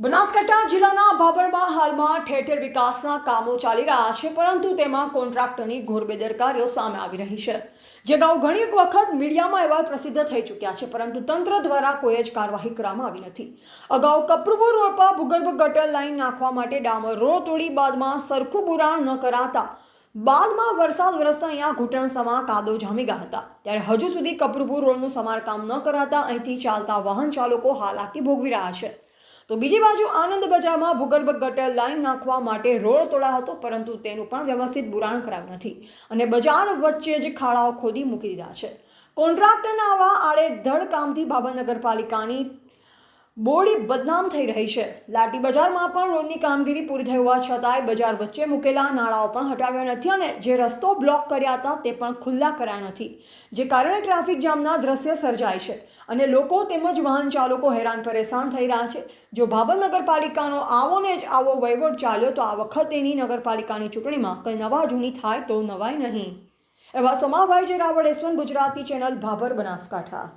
બનાસકાંઠા જિલ્લાના ભાભરમાં હાલમાં ઠેર ઠેર વિકાસના કામો ચાલી રહ્યા છે, પરંતુ તેમાં કોન્ટ્રાક્ટરની ઘોર બેદરકારીઓ સામે આવી રહી છે. જે અગાઉ ઘણી વખત મીડિયામાં એવા પ્રસિદ્ધ થઈ ચૂક્યા છે, પરંતુ તંત્ર દ્વારા કોઈ જ કાર્યવાહી કરવામાં આવી નથી. અગાઉ કપરુપુર રોડ પર ભૂગર્ભ ગટર લાઇન નાખવા માટે ડામર રોડ તોડી બાદમાં સરખું બુરાણ ન કરાતા બાદમાં વરસાદ વરસતા અહીંયા ઘૂંટણસમા કાદવ જામી ગયા હતા. ત્યારે હજુ સુધી કપરુપુર રોડનું સમારકામ ન કરાતા અહીંથી ચાલતા વાહન ચાલકો હાલાકી ભોગવી રહ્યા છે. તો બીજી બાજુ આનંદ બજારમાં ભૂગર્ભ ગટર લાઇન નાખવા માટે રોડ તોડા હતો, પરંતુ તેનું પણ વ્યવસ્થિત બુરાણ કરાયું નથી અને બજાર વચ્ચે જ ખાડાઓ ખોદી મૂકી દીધા છે. કોન્ટ્રાક્ટરના આવા આડેધડ કામથી બાબા નગરપાલિકાની બોડી બદનામ થઈ રહી છે. લાટી બજારમાં પણ રોડની કામગીરી પૂરી થઈ હોવા છતાંય બજાર વચ્ચે મૂકેલા નાળાઓ પણ હટાવ્યા નથી અને જે રસ્તો બ્લોક કર્યા હતા તે પણ ખુલ્લા કર્યા નથી, જે કારણે ટ્રાફિક જામના દ્રશ્ય સર્જાય છે અને લોકો તેમજ વાહન ચાલકો હેરાન પરેશાન થઈ રહ્યા છે. જો ભાબર નગરપાલિકાનો આવો ને જ આવો વહીવટ ચાલ્યો તો આ વખતેની નગરપાલિકાની ચૂંટણીમાં કંઈ નવા જૂની થાય તો નવાય નહીં. એવા સોમાભાઈ જે Raval S one Gujarati channel Bhabhar Banaskantha.